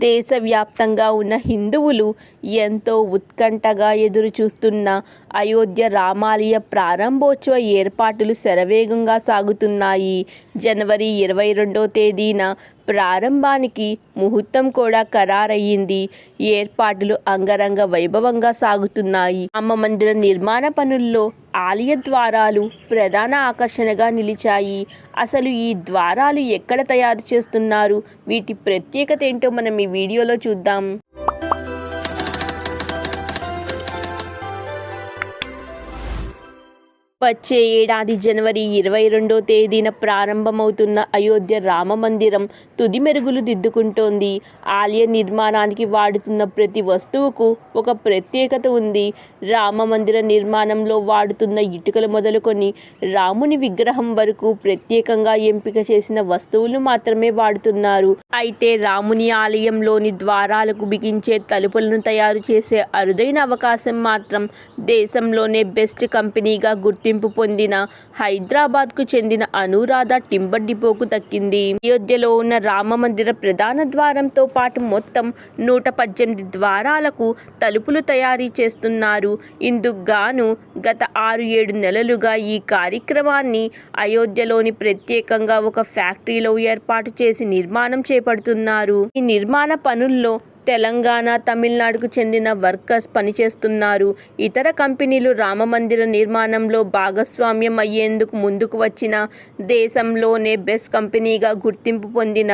దేశవ్యాప్తంగా ఉన్న హిందువులు ఎంతో ఉత్కంఠగా ఎదురుచూస్తున్న అయోధ్య రామాలయ ప్రారంభోత్సవ ఏర్పాట్లు శరవేగంగా సాగుతున్నాయి. జనవరి ఇరవై రెండో తేదీన ప్రారంభానికి ముహూర్తం కూడా ఖరారయ్యింది. ఏర్పాట్లు అంగరంగ వైభవంగా సాగుతున్నాయి. రామ మందిర నిర్మాణ పనుల్లో ఆలయ ద్వారాలు ప్రధాన ఆకర్షణగా నిలిచాయి. అసలు ఈ ద్వారాలు ఎక్కడ తయారు చేస్తున్నారు? వీటి ప్రత్యేకత ఏంటో మనం ఈ వీడియోలో చూద్దాం. వచ్చే ఏడాది జనవరి ఇరవై రెండో తేదీన ప్రారంభమవుతున్న అయోధ్య రామ మందిరం తుది మెరుగులు దిద్దుకుంటోంది. ఆలయ నిర్మాణానికి వాడుతున్న ప్రతి వస్తువుకు ఒక ప్రత్యేకత ఉంది. రామ మందిర నిర్మాణంలో వాడుతున్న ఇటుకలు మొదలుకొని రాముని విగ్రహం వరకు ప్రత్యేకంగా ఎంపిక చేసిన వస్తువులు మాత్రమే వాడుతున్నారు. అయితే రాముని ఆలయంలోని ద్వారాలకు బిగించే తలుపులను తయారు చేసే అరుదైన అవకాశం మాత్రం దేశంలోనే బెస్ట్ కంపెనీగా గుర్తింపు పొందిన హైదరాబాద్కు చెందిన అనురాధ టింబర్ డిపోకు దక్కింది. అయోధ్యలో ఉన్న రామ మందిర ప్రధాన ద్వారంతో పాటు మొత్తం నూట పద్దెనిమిది ద్వారాలకు తలుపులు తయారీ చేస్తున్నారు. ఇందుకు గాను గత ఆరు ఏడు నెలలుగా ఈ కార్యక్రమాన్ని అయోధ్యలోని ప్రత్యేకంగా ఒక ఫ్యాక్టరీలో ఏర్పాటు చేసి నిర్మాణం చేపడుతున్నారు. ఈ నిర్మాణ పనుల్లో తెలంగాణ తమిళనాడుకు చెందిన వర్కర్స్ పనిచేస్తున్నారు. ఇతర కంపెనీలు రామమందిర నిర్మాణంలో భాగస్వామ్యం అయ్యేందుకు ముందుకు వచ్చిన దేశంలోనే బెస్ట్ కంపెనీగా గుర్తింపు పొందిన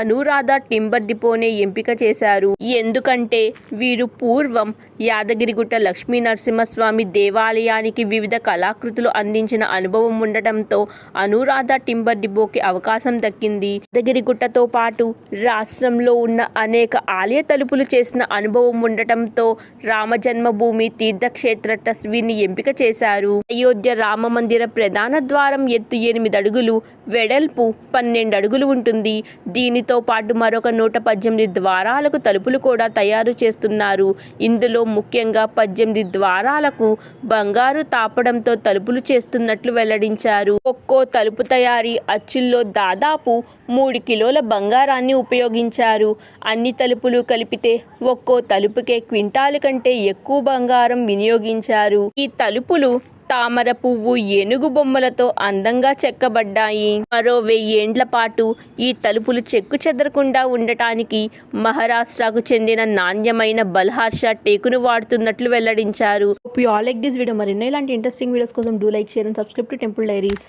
అనురాధ టింబర్ డిపోనే ఎంపిక చేశారు. ఎందుకంటే వీరు పూర్వం యాదగిరిగుట్ట లక్ష్మీ నరసింహస్వామి దేవాలయానికి వివిధ కళాకృతులు అందించిన అనుభవం ఉండటంతో అనురాధ టింబర్ డిపోకి అవకాశం దక్కింది. యాదగిరిగుట్టతో పాటు రాష్ట్రంలో ఉన్న అనేక ఆలయ తలుపులు చేసిన అనుభవం ఉండటంతో రామజన్మభూమి తీర్థక్షేత్ర ట్రస్ట్ వీరిని ఎంపిక చేశారు. అయోధ్య రామ మందిర ప్రధాన ద్వారం ఎత్తు ఎనిమిది అడుగులు వెడల్పు పన్నెండు అడుగులు ఉంటుంది. దీనితో పాటు మరొక నూట పద్దెనిమిది ద్వారాలకు తలుపులు కూడా తయారు చేస్తున్నారు. ఇందులో ముఖ్యంగా పద్దెనిమిది ద్వారాలకు బంగారు తాపడంతో తలుపులు చేస్తున్నట్లు వెల్లడించారు. ఒక్కో తలుపు తయారీ అచ్చుల్లో దాదాపు మూడు కిలోల బంగారాన్ని ఉపయోగించారు. అన్ని తలుపులు కలిపితే ఒక్కో తలుపుకే క్వింటాలు కంటే ఎక్కువ బంగారం వినియోగించారు. ఈ తలుపులు తామర పువ్వు ఏనుగు బొమ్మలతో అందంగా చెక్కబడ్డాయి. మరో వెయ్యేండ్ల పాటు ఈ తలుపులు చెక్కు చెదరకుండా ఉండటానికి మహారాష్ట్రకు చెందిన నాణ్యమైన బల్హార్ష టేకును వాడుతున్నట్లు వెల్లడించారు. You all like this video మరిన్నో ఇలాంటి ఇంట్రెస్టింగ్ వీడియోస్ కోసం do like share and subscribe to temple diaries